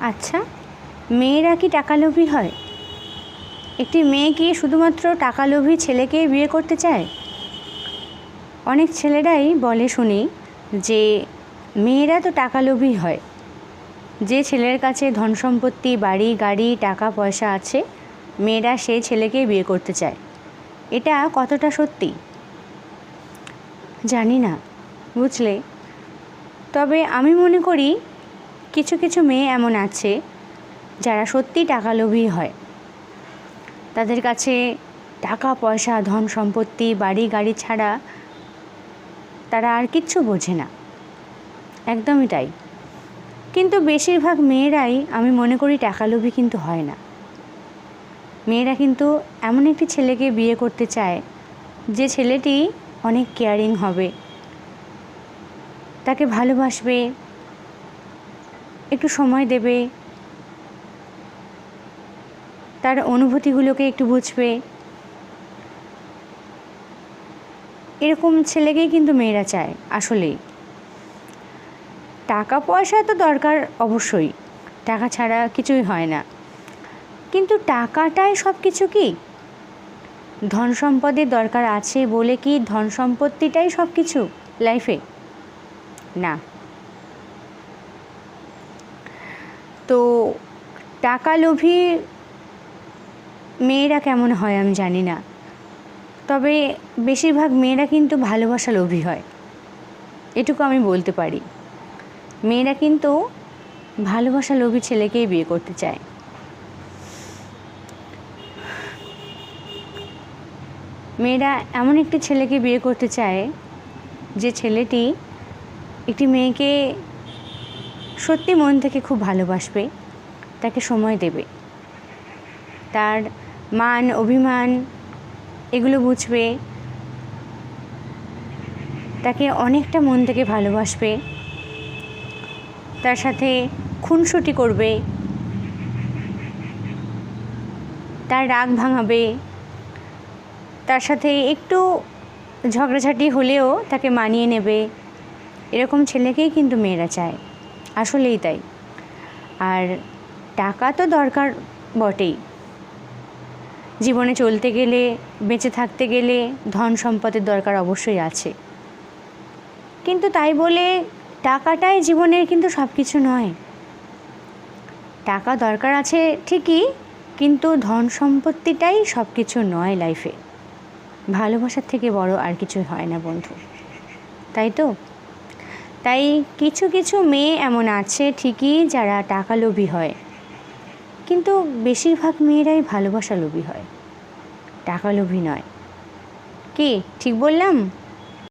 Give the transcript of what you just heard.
আচ্ছা মেয়েরা কি টাকা লোভী হয়? একটি মেয়ে কি শুধুমাত্র টাকা লোভী ছেলেকে বিয়ে করতে চায়? অনেক ছেলেরাই বলে শুনি যে, মেয়েরা তো টাকা লোভী হয়। যে ছেলের কাছে ধন সম্পত্তি, বাড়ি, গাড়ি, টাকা, পয়সা আছে, মেয়েরা সেই ছেলেকেই বিয়ে করতে চায়। এটা কতটা সত্যি? জানি না, বুঝলে? তবে আমি মনে করি কিছু কিছু মেয়ে এমন আছে যারা সত্যি টাকা লোভী হয়। তাদের কাছে টাকা, পয়সা, ধন সম্পত্তি, বাড়ি, গাড়ি ছাড়া তারা আর কিচ্ছু বোঝে না। একদমই তাই। কিন্তু বেশিরভাগ মেয়েরাই আমি মনে করি টাকা লোভী কিন্তু হয় না। মেয়েরা কিন্তু এমন একটি ছেলেকে বিয়ে করতে চায় যে ছেলেটি অনেক কেয়ারিং হবে, তাকে ভালোবাসবে একটু সময় দেবে। তার অনুভূতিগুলোকে একটু বুঝবে। এরকম ছেলেকেই কিন্তু মেয়েরা চায় আসলেই টাকা পয়সা তো দরকার অবশ্যই, টাকা ছাড়া কিছুই হয় না। কিন্তু টাকাটাই সব কিছু কি? ধন সম্পদের দরকার আছে বলে কি ধন সম্পত্তিটাই সব কিছু লাইফে না। তো টাকা লোভী মেয়েরা কেমন হয় আমি জানি না। তবে বেশিরভাগ মেয়েরা কিন্তু ভালোবাসা লোভী হয়। এটুকু আমি বলতে পারি। মেয়েরা কিন্তু ভালোবাসা লোভী ছেলেকেই বিয়ে করতে চায়। মেয়েরা এমন একটি ছেলেকে বিয়ে করতে চায় যে ছেলেটি একটি মেয়েকে সত্যি মন থেকে খুব ভালোবাসবে, তাকে সময় দেবে। তার মান, অভিমান, এগুলো বুঝবে। তাকে অনেকটা মন থেকে ভালোবাসবে। তার সাথে খুনসুটি করবে। তার রাগ ভাঙাবে। তার সাথে একটু ঝগড়াঝাটি হলেও তাকে মানিয়ে নেবে। এরকম ছেলেকেই কিন্তু মেয়েরা চায়। আসলেই তাই। আর টাকা তো দরকার বটেই। জীবনে চলতে গেলে, বেঁচে থাকতে গেলে ধন সম্পদের দরকার অবশ্যই আছে। কিন্তু তাই বলে টাকাটাই জীবনের কিন্তু সব কিছু নয়। টাকা দরকার আছে ঠিকই, কিন্তু ধন সম্পত্তিটাই সব কিছু নয় লাইফে ভালোবাসার থেকে বড় আর কিছুই হয় না বন্ধু। তাই তো? তাই কিছু কিছু মেয়ে এমন আছে ঠিকই যারা টাকা লোভী হয়। কিন্তু বেশিরভাগ মেয়েরাই ভালোবাসা লোভী হয়। টাকা লোভী নয়। কি, ঠিক বললাম?